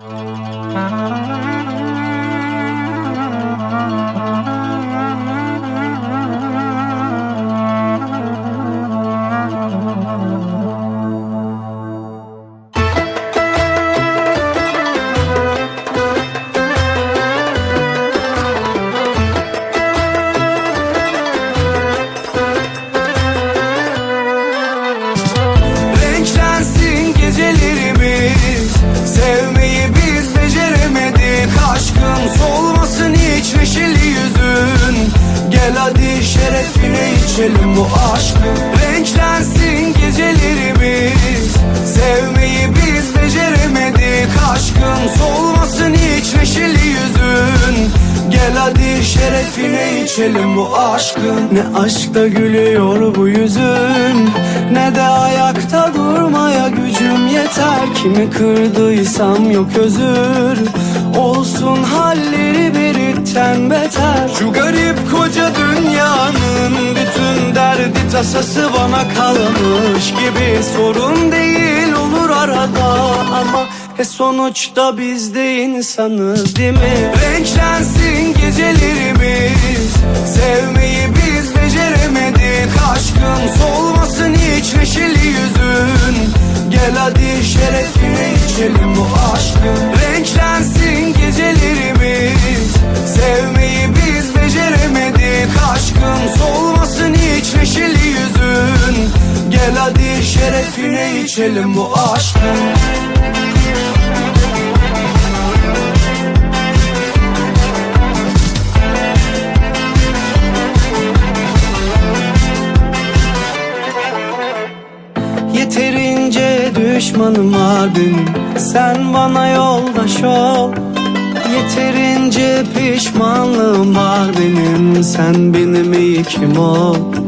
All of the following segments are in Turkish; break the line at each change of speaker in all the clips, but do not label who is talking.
Renklensin içelim bu aşkı Renklensin gecelerimiz. Sevmeyi biz beceremedik Aşkın solmasın hiç neşeli yüzün. Gel hadi şerefine içelim bu aşkın. Ne aşkta gülüyor bu yüzün. Ne de ayakta durmaya gücüm yeter. Kimi kırdıysam yok özür. Olsun tasası bana kalmış gibi Sorun değil olur arada ama e sonuçta biz de insanız değil mi? Renklensin gecelerimiz Sevmeyi biz beceremedik. Aşkın solmasın hiç neşeli yüzün. Gel hadi şerefine içelim bu aşkın Gel hadi şerefine içelim bu aşkın Yeterince düşmanım var benim Sen bana yoldaş ol. Yeterince pişmanlığım var benim Sen benim ilkim ol? Akışına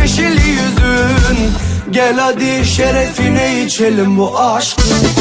neşeli yüzün. Gel hadi şerefine içelim bu aşkın